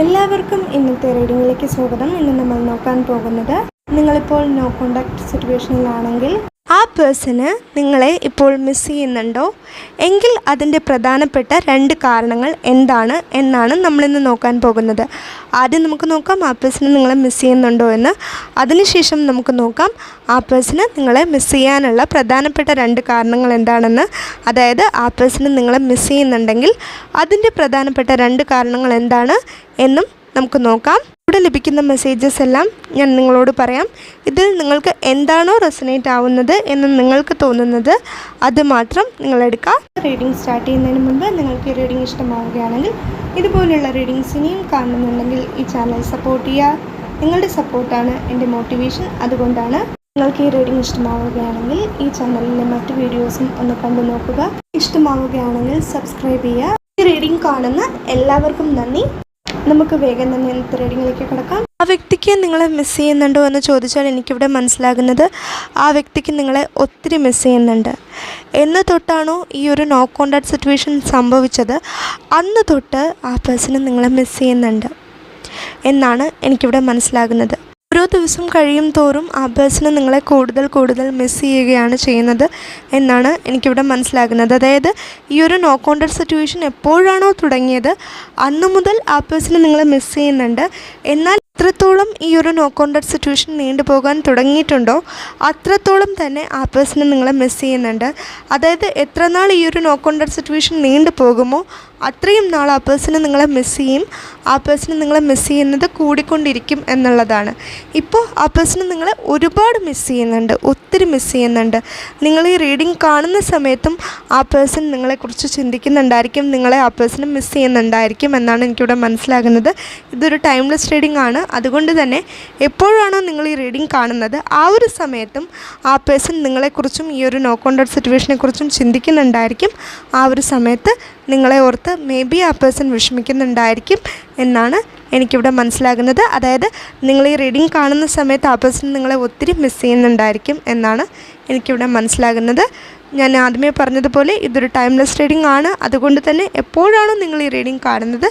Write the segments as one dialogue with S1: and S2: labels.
S1: എല്ലാവർക്കും ഇന്നത്തെ റീഡിങ്ങിലേക്ക് സ്വാഗതം. ഇന്ന് നമ്മൾ നോക്കാൻ പോകുന്നത് നിങ്ങളിപ്പോൾ നോ കോണ്ടാക്ട് സിറ്റുവേഷനിലാണെങ്കിൽ ആ പേഴ്സണ് നിങ്ങളെ ഇപ്പോൾ മിസ് ചെയ്യുന്നുണ്ടോ? എങ്കിൽ അതിന്റെ പ്രധാനപ്പെട്ട രണ്ട് കാരണങ്ങൾ എന്താണ് എന്നാണ് നമ്മളിന്ന് നോക്കാൻ പോകുന്നത്. ആദ്യം നമുക്ക് നോക്കാം ആ പേഴ്സണ് നിങ്ങളെ മിസ് ചെയ്യുന്നുണ്ടോ എന്ന്. അതിനുശേഷം നമുക്ക് നോക്കാം ആ പേഴ്സണ് നിങ്ങളെ മിസ് ചെയ്യാനുള്ള പ്രധാനപ്പെട്ട രണ്ട് കാരണങ്ങൾ എന്താണെന്ന്. അതായത് ആ പേഴ്സണ് നിങ്ങളെ മിസ് ചെയ്യുന്നുണ്ടെങ്കിൽ അതിന്റെ പ്രധാനപ്പെട്ട രണ്ട് കാരണങ്ങൾ എന്താണ് എന്നും നമുക്ക് നോക്കാം. ഇവിടെ ലഭിക്കുന്ന മെസ്സേജസ് എല്ലാം ഞാൻ നിങ്ങളോട് പറയാം. ഇതിൽ നിങ്ങൾക്ക് എന്താണോ റെസനേറ്റ് ആവുന്നത് എന്ന് നിങ്ങൾക്ക് തോന്നുന്നത് അത് മാത്രം നിങ്ങൾ എടുക്കുക റീഡിംഗ് സ്റ്റാർട്ട് ചെയ്യുന്നതിന് മുമ്പ് നിങ്ങൾക്ക് ഈ റീഡിംഗ് ഇഷ്ടമാവുകയാണെങ്കിൽ ഇതുപോലുള്ള റീഡിങ്സ് ഇനിയും കാണുന്നുണ്ടെങ്കിൽ ഈ ചാനൽ സപ്പോർട്ട് ചെയ്യുക. നിങ്ങളുടെ സപ്പോർട്ടാണ് എന്റെ മോട്ടിവേഷൻ അതുകൊണ്ടാണ് നിങ്ങൾക്ക് ഈ റീഡിംഗ് ഇഷ്ടമാവുകയാണെങ്കിൽ ഈ ചാനലിലെ മറ്റ് വീഡിയോസും ഒന്ന് കണ്ടു നോക്കുക. ഇഷ്ടമാവുകയാണെങ്കിൽ സബ്സ്ക്രൈബ് ചെയ്യുക. ഈ റീഡിംഗ് കാണുന്ന എല്ലാവർക്കും നന്ദി. നമുക്ക് വേഗം തന്നെ ഇന്നത്തെ കിടക്കാം. ആ വ്യക്തിക്ക് നിങ്ങളെ മിസ് ചെയ്യുന്നുണ്ടോ എന്ന് ചോദിച്ചാൽ എനിക്കിവിടെ മനസ്സിലാകുന്നത് ആ വ്യക്തിക്ക് നിങ്ങളെ ഒത്തിരി മിസ് ചെയ്യുന്നുണ്ട്. എന്ന് തൊട്ടാണോ ഈ ഒരു നോ കോണ്ടാക്ട് സിറ്റുവേഷൻ സംഭവിച്ചത്? അന്ന് തൊട്ട് ആ പേഴ്സണ് നിങ്ങളെ മിസ് ചെയ്യുന്നുണ്ട്. എന്നാണ് എനിക്കിവിടെ മനസ്സിലാകുന്നത്. ഓരോ ദിവസം കഴിയും തോറും ആ നിങ്ങളെ കൂടുതൽ കൂടുതൽ മിസ് ചെയ്യുകയാണ് ചെയ്യുന്നത് എന്നാണ് എനിക്കിവിടെ മനസ്സിലാകുന്നത്. അതായത് ഈ ഒരു നോ കോണ്ടർ സിറ്റുവേഷൻ എപ്പോഴാണോ തുടങ്ങിയത് അന്നു മുതൽ ആ നിങ്ങളെ മിസ് ചെയ്യുന്നുണ്ട്. എന്നാൽ എത്രത്തോളം ഈ ഒരു നോ കോണ്ടാക്ട് സിറ്റുവേഷൻ നീണ്ടുപോകാൻ തുടങ്ങിയിട്ടുണ്ടോ? അത്രത്തോളം തന്നെ ആ പേഴ്സണെ നിങ്ങളെ മിസ് ചെയ്യുന്നുണ്ട്. അതായത് എത്ര നാൾ ഈ ഒരു നോ കോണ്ടാക്ട് സിറ്റുവേഷൻ നീണ്ടു പോകുമോ അത്രയും നാൾ ആ പേഴ്സണെ നിങ്ങളെ മിസ് ചെയ്യും. ആ പേഴ്സണെ നിങ്ങളെ മിസ് ചെയ്യുന്നത് കൂടിക്കൊണ്ടിരിക്കും എന്നുള്ളതാണ്. ഇപ്പോൾ ആ പേഴ്സണെ നിങ്ങളെ ഒരുപാട് മിസ് ചെയ്യുന്നുണ്ട് ഒത്തിരി മിസ് ചെയ്യുന്നുണ്ട്. നിങ്ങൾ ഈ റീഡിംഗ് കാണുന്ന സമയത്തും ആ പേഴ്സൺ നിങ്ങളെക്കുറിച്ച് ചിന്തിക്കുന്നുണ്ടായിരിക്കും നിങ്ങളെ ആ പേഴ്സണെ മിസ് ചെയ്യുന്നുണ്ടായിരിക്കും എന്നാണ് എനിക്കിവിടെ മനസ്സിലാകുന്നത്. ഇതൊരു ടൈംലെസ് റീഡിംഗ് ആണ്. അതുകൊണ്ട് തന്നെ എപ്പോഴാണോ നിങ്ങൾ ഈ റീഡിംഗ് കാണുന്നത് ആ ഒരു സമയത്തും ആ പേഴ്സൺ നിങ്ങളെക്കുറിച്ചും ഈ ഒരു നോ കോൺടാക്ട് സിറ്റുവേഷനെക്കുറിച്ചും ചിന്തിക്കുന്നുണ്ടായിരിക്കും. ആ ഒരു സമയത്ത് നിങ്ങളെ ഓർത്ത് മേ ബി ആ പേഴ്സൺ വിഷമിക്കുന്നുണ്ടായിരിക്കും എന്നാണ് എനിക്കിവിടെ മനസ്സിലാകുന്നത്. അതായത് നിങ്ങൾ ഈ റീഡിംഗ് കാണുന്ന സമയത്ത് ആ പേഴ്സൺ നിങ്ങളെ ഒത്തിരി മിസ് ചെയ്യുന്നുണ്ടായിരിക്കും എന്നാണ് എനിക്കിവിടെ മനസ്സിലാകുന്നത്. ഞാൻ ആദ്യമേ പറഞ്ഞതുപോലെ ഇതൊരു ടൈംലെസ് റീഡിംഗ് ആണ്. അതുകൊണ്ട് തന്നെ എപ്പോഴാണോ നിങ്ങൾ ഈ റീഡിംഗ് കാണുന്നത്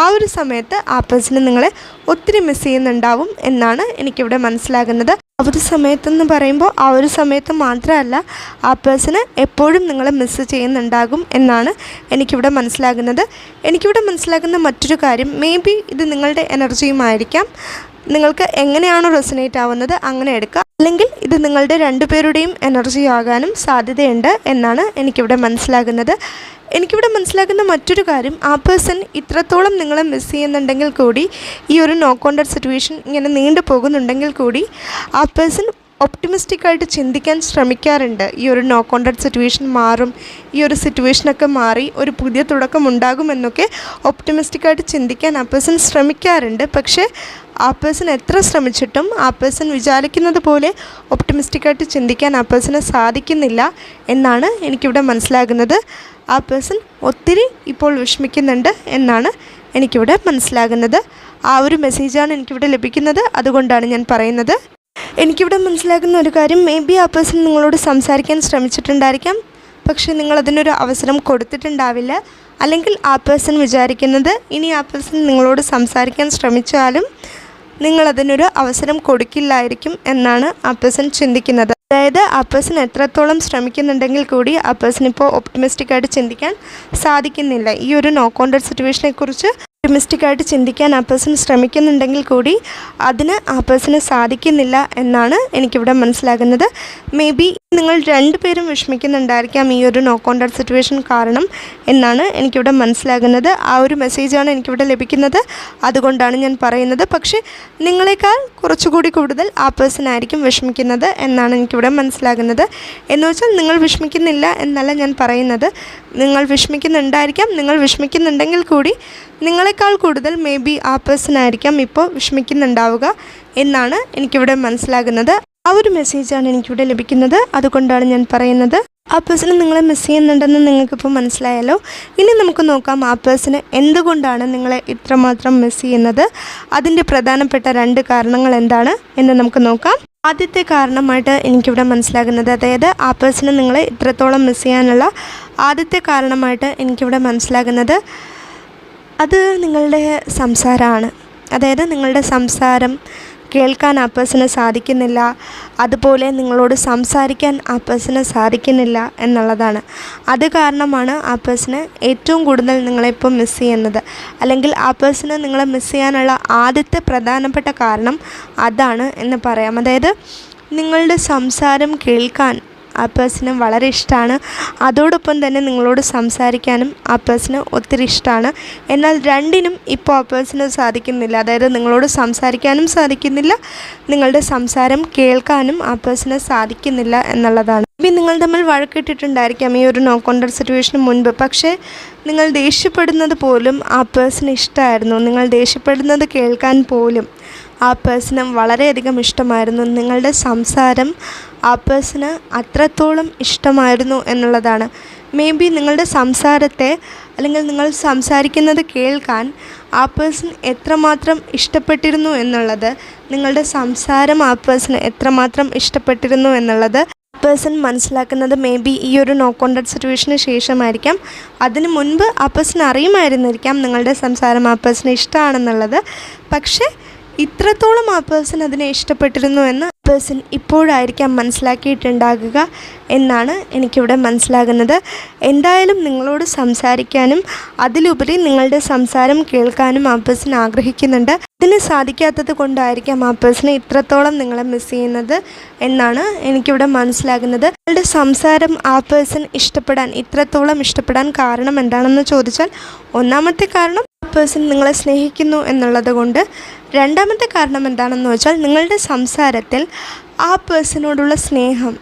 S1: ആ ഒരു സമയത്ത് ആ പേഴ്സണെ നിങ്ങളെ ഒത്തിരി മിസ് ചെയ്യുന്നുണ്ടാവും എന്നാണ് എനിക്കിവിടെ മനസ്സിലാകുന്നത്. ആ ഒരു സമയത്തെന്ന് പറയുമ്പോൾ ആ ഒരു സമയത്ത് മാത്രമല്ല ആ പേഴ്സണ് എപ്പോഴും നിങ്ങളെ മിസ്സ് ചെയ്യുന്നുണ്ടാകും എന്നാണ് എനിക്കിവിടെ മനസ്സിലാകുന്നത്. എനിക്കിവിടെ മനസ്സിലാകുന്ന മറ്റൊരു കാര്യം മേ ബി ഇത് നിങ്ങളുടെ എനർജിയുമായിരിക്കാം നിങ്ങൾക്ക് എങ്ങനെയാണോ റെസനേറ്റ് ആവുന്നത് അങ്ങനെ എടുക്കുക അല്ലെങ്കിൽ ഇത് നിങ്ങളുടെ രണ്ടുപേരുടെയും എനർജി ആകാനും സാധ്യതയുണ്ട് എന്നാണ് എനിക്കിവിടെ മനസ്സിലാകുന്നത്. എനിക്കിവിടെ മനസ്സിലാക്കുന്ന മറ്റൊരു കാര്യം ആ പേഴ്സൺ ഇത്രത്തോളം നിങ്ങളെ മിസ് ചെയ്യുന്നുണ്ടെങ്കിൽ കൂടി ഈ ഒരു നോ കോണ്ടാക്ട് സിറ്റുവേഷൻ ഇങ്ങനെ നീണ്ടു പോകുന്നുണ്ടെങ്കിൽ കൂടി ആ പേഴ്സൺ ഒപ്റ്റിമിസ്റ്റിക്കായിട്ട് ചിന്തിക്കാൻ ശ്രമിക്കാറുണ്ട്. ഈ ഒരു നോ കോണ്ടാക്ട് സിറ്റുവേഷൻ മാറും ഈ ഒരു സിറ്റുവേഷനൊക്കെ മാറി ഒരു പുതിയ തുടക്കം ഉണ്ടാകുമെന്നൊക്കെ ഒപ്റ്റിമിസ്റ്റിക്കായിട്ട് ചിന്തിക്കാൻ ആ പേഴ്സൺ ശ്രമിക്കാറുണ്ട്. പക്ഷേ ആ പേഴ്സൺ എത്ര ശ്രമിച്ചിട്ടും ആ പേഴ്സൺ വിചാരിക്കുന്നത് പോലെ ഒപ്റ്റമിസ്റ്റിക്കായിട്ട് ചിന്തിക്കാൻ ആ പേഴ്സണ് സാധിക്കുന്നില്ല എന്നാണ് എനിക്കിവിടെ മനസ്സിലാകുന്നത്. ആ പേഴ്സൺ ഒത്തിരി ഇപ്പോൾ വിഷമിക്കുന്നുണ്ട് എന്നാണ് എനിക്കിവിടെ മനസ്സിലാകുന്നത്. ആ ഒരു മെസ്സേജാണ് എനിക്കിവിടെ ലഭിക്കുന്നത്. അതുകൊണ്ടാണ് ഞാൻ പറയുന്നത്. എനിക്കിവിടെ മനസ്സിലാക്കുന്ന ഒരു കാര്യം മേ ബി ആ പേഴ്സൺ നിങ്ങളോട് സംസാരിക്കാൻ ശ്രമിച്ചിട്ടുണ്ടായിരിക്കാം. പക്ഷേ നിങ്ങളതിനൊരു അവസരം കൊടുത്തിട്ടുണ്ടാവില്ല. അല്ലെങ്കിൽ ആ പേഴ്സൺ വിചാരിക്കുന്നത് ഇനി ആ പേഴ്സൺ നിങ്ങളോട് സംസാരിക്കാൻ ശ്രമിച്ചാലും നിങ്ങളതിനൊരു അവസരം കൊടുക്കില്ലായിരിക്കും എന്നാണ് അപ്പസൻ ചിന്തിക്കുന്നത്. അതായത് അപ്പസൻ എത്രത്തോളം ശ്രമിക്കുന്നുണ്ടെങ്കിൽ കൂടി പേഴ്സൺ ഇപ്പോൾ ഒപ്റ്റിമിസ്റ്റിക് ആയിട്ട് ചിന്തിക്കാൻ സാധിക്കുന്നില്ല. ഈ ഒരു നോ കോണ്ടാക്ട് സിറ്റുവേഷനെ കുറിച്ച് ഒപ്റ്റിമിസ്റ്റിക് ആയിട്ട് ചിന്തിക്കാൻ അപ്പസൻ ശ്രമിക്കുന്നുണ്ടെങ്കിൽ കൂടി അതിന് ആ സാധിക്കുന്നില്ല എന്നാണ് എനിക്കിവിടെ മനസ്സിലാകുന്നത്. മേ ബി നിങ്ങൾ രണ്ടുപേരും വിഷമിക്കുന്നുണ്ടായിരിക്കാം ഈ ഒരു നോ കോണ്ടാക്ട് സിറ്റുവേഷൻ കാരണം എന്നാണ് എനിക്കിവിടെ മനസ്സിലാകുന്നത്. ആ ഒരു മെസ്സേജാണ് എനിക്കിവിടെ ലഭിക്കുന്നത്. അതുകൊണ്ടാണ് ഞാൻ പറയുന്നത്. പക്ഷേ നിങ്ങളെക്കാൾ കുറച്ചുകൂടി കൂടുതൽ ആ പേഴ്സൺ ആയിരിക്കും വിഷമിക്കുന്നത് എന്നാണ് എനിക്കിവിടെ മനസ്സിലാകുന്നത്. എന്ന് വെച്ചാൽ നിങ്ങൾ വിഷമിക്കുന്നില്ല എന്നല്ല ഞാൻ പറയുന്നത്. നിങ്ങൾ വിഷമിക്കുന്നുണ്ടായിരിക്കാം. നിങ്ങൾ വിഷമിക്കുന്നുണ്ടെങ്കിൽ കൂടി നിങ്ങളെക്കാൾ കൂടുതൽ മേ ബി ആ പേഴ്സൺ ആയിരിക്കാം ഇപ്പോൾ വിഷമിക്കുന്നുണ്ടാവുക എന്നാണ് എനിക്കിവിടെ മനസ്സിലാകുന്നത്. ആ ഒരു മെസ്സേജാണ് എനിക്കിവിടെ ലഭിക്കുന്നത്. അതുകൊണ്ടാണ് ഞാൻ പറയുന്നത്. ആ പേഴ്സണ് നിങ്ങളെ മിസ് ചെയ്യുന്നുണ്ടെന്ന് നിങ്ങൾക്കിപ്പോൾ മനസ്സിലായല്ലോ. ഇനി നമുക്ക് നോക്കാം ആ പേഴ്സണ് എന്തുകൊണ്ടാണ് നിങ്ങളെ ഇത്രമാത്രം മിസ് ചെയ്യുന്നത്. അതിന്റെ പ്രധാനപ്പെട്ട രണ്ട് കാരണങ്ങൾ എന്താണ് എന്ന് നമുക്ക് നോക്കാം. ആദ്യത്തെ കാരണമായിട്ട് എനിക്കിവിടെ മനസ്സിലാകുന്നത് അതായത് ആ പേഴ്സണ് നിങ്ങളെ ഇത്രത്തോളം മിസ് ചെയ്യാനുള്ള ആദ്യത്തെ കാരണമായിട്ട് എനിക്കിവിടെ മനസ്സിലാകുന്നത് അത് നിങ്ങളുടെ സംസാരമാണ്. അതായത് നിങ്ങളുടെ സംസാരം കേൾക്കാൻ പേഴ്സണ് സാധിക്കുന്നില്ല. അതുപോലെ നിങ്ങളോട് സംസാരിക്കാൻ പേഴ്സണ് സാധിക്കുന്നില്ല എന്നുള്ളതാണ്. അത് കാരണമാണ് ആ ഏറ്റവും കൂടുതൽ നിങ്ങളിപ്പോൾ മിസ് ചെയ്യുന്നത്. അല്ലെങ്കിൽ ആ നിങ്ങളെ മിസ് ചെയ്യാനുള്ള ആദ്യത്തെ പ്രധാനപ്പെട്ട കാരണം അതാണ് എന്ന് പറയാം. അതായത് നിങ്ങളുടെ സംസാരം കേൾക്കാൻ ആ പേഴ്സണ് വളരെ ഇഷ്ടമാണ് അതോടൊപ്പം തന്നെ നിങ്ങളോട് സംസാരിക്കാനും ആ പേഴ്സണ് ഒത്തിരി ഇഷ്ടമാണ് എന്നാൽ രണ്ടിനും ഇപ്പോൾ ആ പേഴ്സണ് സാധിക്കുന്നില്ല. അതായത് നിങ്ങളോട് സംസാരിക്കാനും സാധിക്കുന്നില്ല. നിങ്ങളുടെ സംസാരം കേൾക്കാനും ആ പേഴ്സണ് സാധിക്കുന്നില്ല എന്നുള്ളതാണ്. മേ നിങ്ങൾ തമ്മിൽ വഴക്കിട്ടിട്ടുണ്ടായിരിക്കാം ഈ ഒരു നോ കോണ്ടർ സിറ്റുവേഷന് മുൻപ്. പക്ഷേ നിങ്ങൾ ദേഷ്യപ്പെടുന്നത് പോലും ആ പേഴ്സൺ ഇഷ്ടമായിരുന്നു നിങ്ങൾ ദേഷ്യപ്പെടുന്നത് കേൾക്കാൻ പോലും. ആ പേഴ്സണും വളരെയധികം ഇഷ്ടമായിരുന്നു. നിങ്ങളുടെ സംസാരം ആ പേഴ്സണ് അത്രത്തോളം ഇഷ്ടമായിരുന്നു എന്നുള്ളതാണ്. മേ ബി നിങ്ങളുടെ സംസാരത്തെ അല്ലെങ്കിൽ നിങ്ങൾ സംസാരിക്കുന്നത് കേൾക്കാൻ ആ പേഴ്സൺ എത്രമാത്രം ഇഷ്ടപ്പെട്ടിരുന്നു എന്നുള്ളത് നിങ്ങളുടെ സംസാരം ആ പേഴ്സണ് എത്രമാത്രം ഇഷ്ടപ്പെട്ടിരുന്നു എന്നുള്ളത് പേഴ്സൺ മനസ്സിലാക്കുന്നത് മേ ബി ഈ ഒരു നോ കോൺടാക്ട് സിറ്റുവേഷന് ശേഷമായിരിക്കാം. അതിന് മുൻപ് ആ പേഴ്സൺ അറിയുമായിരുന്നിരിക്കാം നിങ്ങളുടെ സംസാരം ആ പേഴ്സണ് ഇഷ്ടമാണെന്നുള്ളത്. പക്ഷേ ഇത്രത്തോളം ആ പേഴ്സൺ അതിനെ ഇഷ്ടപ്പെട്ടിരുന്നു എന്ന് പേഴ്സൺ ഇപ്പോഴായിരിക്കാം മനസ്സിലാക്കിയിട്ടുണ്ടാകുക എന്നാണ് എനിക്കിവിടെ മനസ്സിലാകുന്നത്. എന്തായാലും നിങ്ങളോട് സംസാരിക്കാനും അതിലുപരി നിങ്ങളുടെ സംസാരം കേൾക്കാനും ആ പേഴ്സൺ ആഗ്രഹിക്കുന്നുണ്ട്. ഇതിന് സാധിക്കാത്തത് കൊണ്ടായിരിക്കാം ആ പേഴ്സണെ ഇത്രത്തോളം നിങ്ങളെ മിസ് ചെയ്യുന്നത് എന്നാണ് എനിക്കിവിടെ മനസ്സിലാകുന്നത്. നിങ്ങളുടെ സംസാരം ആ പേഴ്സൺ ഇഷ്ടപ്പെടാൻ ഇത്രത്തോളം ഇഷ്ടപ്പെടാൻ കാരണം എന്താണെന്ന് ചോദിച്ചാൽ ഒന്നാമത്തെ കാരണം പേഴ്സൺ നിങ്ങളെ സ്നേഹിക്കുന്നു എന്നുള്ളത് കൊണ്ട് രണ്ടാമത്തെ കാരണം എന്താണെന്ന് വെച്ചാൽ നിങ്ങളുടെ സംസാരത്തിൽ ആ പേഴ്സണോടുള്ള സ്നേഹം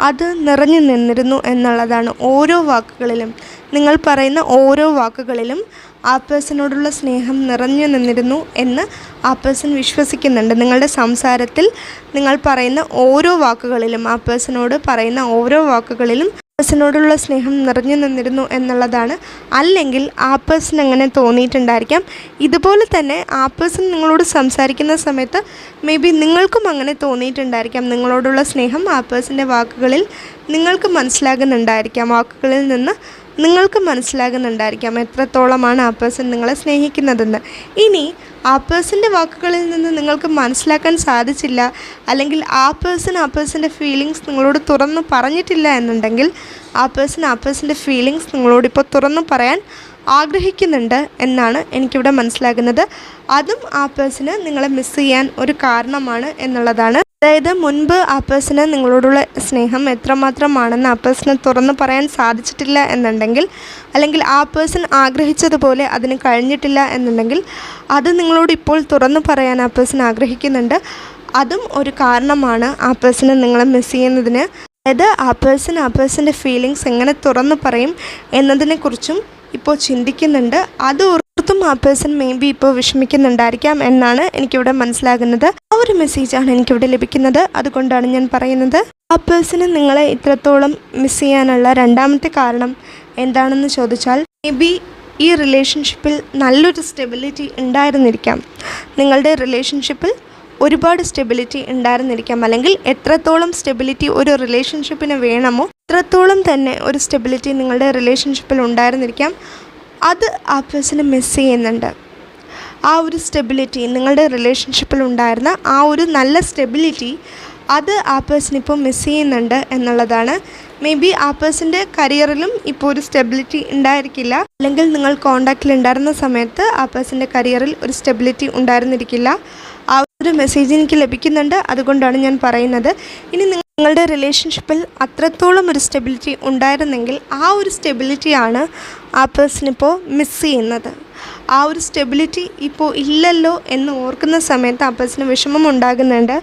S1: അത് നിറഞ്ഞു നിന്നിരുന്നു എന്നുള്ളതാണ് ഓരോ വാക്കുകളിലും. നിങ്ങൾ പറയുന്ന ഓരോ വാക്കുകളിലും ആ പേഴ്സണോടുള്ള സ്നേഹം നിറഞ്ഞു നിന്നിരുന്നു എന്ന് ആ പേഴ്സൺ വിശ്വസിക്കുന്നുണ്ട്. നിങ്ങളുടെ സംസാരത്തിൽ നിങ്ങൾ പറയുന്ന ഓരോ വാക്കുകളിലും ആ പേഴ്സണോട് പറയുന്ന ഓരോ വാക്കുകളിലും പേഴ്സണോടുള്ള സ്നേഹം നിറഞ്ഞു നിന്നിരുന്നു എന്നുള്ളതാണ്. അല്ലെങ്കിൽ ആ പേഴ്സൺ അങ്ങനെ തോന്നിയിട്ടുണ്ടായിരിക്കാം. ഇതുപോലെ തന്നെ ആ പേഴ്സൺ നിങ്ങളോട് സംസാരിക്കുന്ന സമയത്ത് മേ ബി നിങ്ങൾക്കും അങ്ങനെ തോന്നിയിട്ടുണ്ടായിരിക്കാം. നിങ്ങളോടുള്ള സ്നേഹം ആ പേഴ്സന്റെ വാക്കുകളിൽ നിങ്ങൾക്ക് മനസ്സിലാകുന്നുണ്ടായിരിക്കാം. വാക്കുകളിൽ നിന്ന് നിങ്ങൾക്ക് മനസ്സിലാകുന്നുണ്ടായിരിക്കാം എത്രത്തോളമാണ് ആ പേഴ്സൺ നിങ്ങളെ സ്നേഹിക്കുന്നതെന്ന്. ഇനി ആ പേഴ്സന്റെ വാക്കുകളിൽ നിന്ന് നിങ്ങൾക്ക് മനസ്സിലാക്കാൻ സാധിച്ചില്ല അല്ലെങ്കിൽ ആ പേഴ്സൺ ആ പേഴ്സന്റെ ഫീലിങ്സ് നിങ്ങളോട് തുറന്നു പറഞ്ഞിട്ടില്ല എന്നുണ്ടെങ്കിൽ ആ പേഴ്സൺ ആ പേഴ്സന്റെ ഫീലിങ്സ് നിങ്ങളോടിപ്പോൾ തുറന്നു പറയാൻ ആഗ്രഹിക്കുന്നുണ്ട് എന്നാണ് എനിക്കിവിടെ മനസ്സിലാകുന്നത്. അതും ആ പേഴ്സണ് നിങ്ങളെ മിസ് ചെയ്യാൻ ഒരു കാരണമാണ് എന്നുള്ളതാണ് അതായത് മുൻപ് ആ നിങ്ങളോടുള്ള സ്നേഹം എത്രമാത്രമാണെന്ന് ആ തുറന്നു പറയാൻ സാധിച്ചിട്ടില്ല എന്നുണ്ടെങ്കിൽ അല്ലെങ്കിൽ ആ പേഴ്സൺ ആഗ്രഹിച്ചതുപോലെ അതിന് കഴിഞ്ഞിട്ടില്ല എന്നുണ്ടെങ്കിൽ അത് നിങ്ങളോട് ഇപ്പോൾ തുറന്നു പറയാൻ ആ പേഴ്സൺ ആഗ്രഹിക്കുന്നുണ്ട്. അതും ഒരു കാരണമാണ് ആ പേഴ്സണ് നിങ്ങളെ മിസ് ചെയ്യുന്നതിന്. അതായത് ആ പേഴ്സൺ ആ പേഴ്സന്റെ ഫീലിങ്സ് എങ്ങനെ തുറന്നു പറയും എന്നതിനെക്കുറിച്ചും ഇപ്പോൾ ചിന്തിക്കുന്നുണ്ട്. അത് ഓർത്തും ആ പേഴ്സൺ മേ ബി ഇപ്പോൾ വിഷമിക്കുന്നുണ്ടായിരിക്കാം എന്നാണ് എനിക്കിവിടെ മനസ്സിലാകുന്നത്. ആ ഒരു മെസ്സേജാണ് എനിക്കിവിടെ ലഭിക്കുന്നത്. അതുകൊണ്ടാണ് ഞാൻ പറയുന്നത്. ആ പേഴ്സണ് നിങ്ങളെ ഇത്രത്തോളം മിസ് ചെയ്യാനുള്ള രണ്ടാമത്തെ കാരണം എന്താണെന്ന് ചോദിച്ചാൽ മേ ബി ഈ റിലേഷൻഷിപ്പിൽ നല്ലൊരു സ്റ്റെബിലിറ്റി ഉണ്ടായിരുന്നിരിക്കാം. നിങ്ങളുടെ റിലേഷൻഷിപ്പിൽ ഒരുപാട് സ്റ്റെബിലിറ്റി ഉണ്ടായിരുന്നിരിക്കാം. അല്ലെങ്കിൽ എത്രത്തോളം സ്റ്റെബിലിറ്റി ഒരു റിലേഷൻഷിപ്പിന് വേണമോ അത്രത്തോളം തന്നെ ഒരു സ്റ്റെബിലിറ്റി നിങ്ങളുടെ റിലേഷൻഷിപ്പിൽ ഉണ്ടായിരുന്നിരിക്കാം. അത് ആ പേഴ്സണ് മിസ് ചെയ്യുന്നുണ്ട്. ആ ഒരു സ്റ്റെബിലിറ്റി നിങ്ങളുടെ റിലേഷൻഷിപ്പിൽ ഉണ്ടായിരുന്ന ആ ഒരു നല്ല സ്റ്റെബിലിറ്റി അത് ആ പേഴ്സൺ ഇപ്പോൾ മിസ് ചെയ്യുന്നുണ്ട് എന്നുള്ളതാണ്. മേ ബി ആ പേഴ്സന്റെ കരിയറിലും ഇപ്പോൾ ഒരു സ്റ്റെബിലിറ്റി ഉണ്ടായിരിക്കില്ല. അല്ലെങ്കിൽ നിങ്ങൾ കോണ്ടാക്റ്റിൽ ഉണ്ടായിരുന്ന സമയത്ത് ആ പേഴ്സന്റെ കരിയറിൽ ഒരു സ്റ്റെബിലിറ്റി ഉണ്ടായിരുന്നിരിക്കില്ല. ആ ഒരു മെസ്സേജ് എനിക്ക് ലഭിക്കുന്നുണ്ട്. അതുകൊണ്ടാണ് ഞാൻ പറയുന്നത്. ഇനി നിങ്ങളുടെ റിലേഷൻഷിപ്പിൽ അത്രത്തോളം ഒരു സ്റ്റെബിലിറ്റി ഉണ്ടായിരുന്നെങ്കിൽ ആ ഒരു സ്റ്റെബിലിറ്റിയാണ് ആ പേഴ്സൺ ഇപ്പോൾ മിസ് ചെയ്യുന്നത്. ആ ഒരു സ്റ്റെബിലിറ്റി ഇപ്പോൾ ഇല്ലല്ലോ എന്ന് ഓർക്കുന്ന സമയത്ത് ആ പേഴ്സണ് വിഷമം ഉണ്ടാകുന്നുണ്ട്.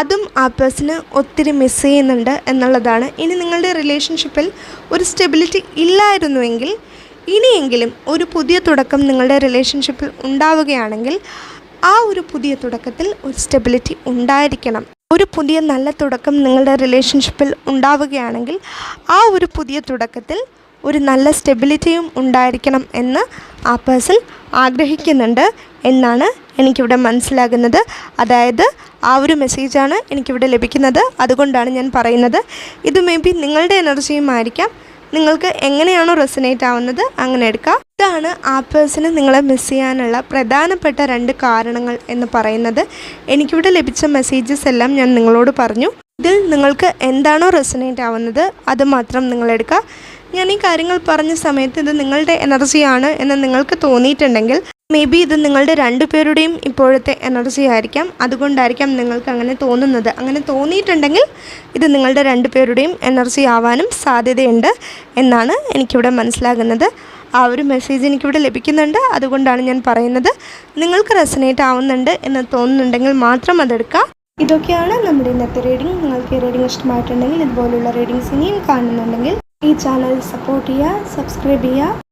S1: അതും ആ പേഴ്സണ് ഒത്തിരി മിസ് ചെയ്യുന്നുണ്ട് എന്നുള്ളതാണ്. ഇനി നിങ്ങളുടെ റിലേഷൻഷിപ്പിൽ ഒരു സ്റ്റെബിലിറ്റി ഇല്ലായിരുന്നുവെങ്കിൽ ഇനിയെങ്കിലും ഒരു പുതിയ തുടക്കം നിങ്ങളുടെ റിലേഷൻഷിപ്പിൽ ഉണ്ടാവുകയാണെങ്കിൽ ആ ഒരു പുതിയ തുടക്കത്തിൽ ഒരു സ്റ്റെബിലിറ്റി ഉണ്ടായിരിക്കണം. ഒരു പുതിയ നല്ല തുടക്കം നിങ്ങളുടെ റിലേഷൻഷിപ്പിൽ ഉണ്ടാവുകയാണെങ്കിൽ ആ ഒരു പുതിയ തുടക്കത്തിൽ ഒരു നല്ല സ്റ്റെബിലിറ്റിയും ഉണ്ടായിരിക്കണം എന്ന് ആ പേഴ്സൺ ആഗ്രഹിക്കുന്നുണ്ട് എന്നാണ് എനിക്കിവിടെ മനസ്സിലാകുന്നത്. അതായത് ആ ഒരു മെസ്സേജാണ് എനിക്കിവിടെ ലഭിക്കുന്നത്. അതുകൊണ്ടാണ് ഞാൻ പറയുന്നത്. ഇത് മേ ബി നിങ്ങളുടെ എനർജിയും ആയിരിക്കാം. നിങ്ങൾക്ക് എങ്ങനെയാണോ റെസനേറ്റ് ആവുന്നത് അങ്ങനെ എടുക്കാം. ഇതാണ് ആ പേഴ്സണ് നിങ്ങളെ മിസ് ചെയ്യാനുള്ള പ്രധാനപ്പെട്ട രണ്ട് കാരണങ്ങൾ എന്ന് പറയുന്നത്. എനിക്കിവിടെ ലഭിച്ച മെസ്സേജസ് എല്ലാം ഞാൻ നിങ്ങളോട് പറഞ്ഞു. ഇതിൽ നിങ്ങൾക്ക് എന്താണോ റെസനേറ്റ് ആവുന്നത് അത് മാത്രം നിങ്ങളെടുക്കുക ഞാൻ ഈ കാര്യങ്ങൾ പറഞ്ഞ സമയത്ത് ഇത് നിങ്ങളുടെ എനർജിയാണ് എന്ന് നിങ്ങൾക്ക് തോന്നിയിട്ടുണ്ടെങ്കിൽ മേ ബി ഇത് നിങ്ങളുടെ രണ്ടുപേരുടെയും ഇപ്പോഴത്തെ എനർജി ആയിരിക്കാം. അതുകൊണ്ടായിരിക്കാം നിങ്ങൾക്ക് അങ്ങനെ തോന്നുന്നത്. അങ്ങനെ തോന്നിയിട്ടുണ്ടെങ്കിൽ ഇത് നിങ്ങളുടെ രണ്ടുപേരുടെയും എനർജി ആവാനും സാധ്യതയുണ്ട് എന്നാണ് എനിക്കിവിടെ മനസ്സിലാകുന്നത്. ആ ഒരു മെസ്സേജ് എനിക്കിവിടെ ലഭിക്കുന്നുണ്ട്. അതുകൊണ്ടാണ് ഞാൻ പറയുന്നത്. നിങ്ങൾക്ക് റെസനേറ്റ് ആവുന്നുണ്ട് എന്ന് തോന്നുന്നുണ്ടെങ്കിൽ മാത്രം അതെടുക്കുക ഇതൊക്കെയാണ് നമ്മുടെ ഇന്നത്തെ റീഡിംഗ് നിങ്ങൾക്ക് ഈ റീഡിംഗ് ഇഷ്ടമായിട്ടുണ്ടെങ്കിൽ ഇതുപോലുള്ള റീഡിങ്സ് ഇനിയും കാണുന്നുണ്ടെങ്കിൽ ഈ ചാനൽ സപ്പോർട്ട് ചെയ്യുക സബ്സ്ക്രൈബ് ചെയ്യുക.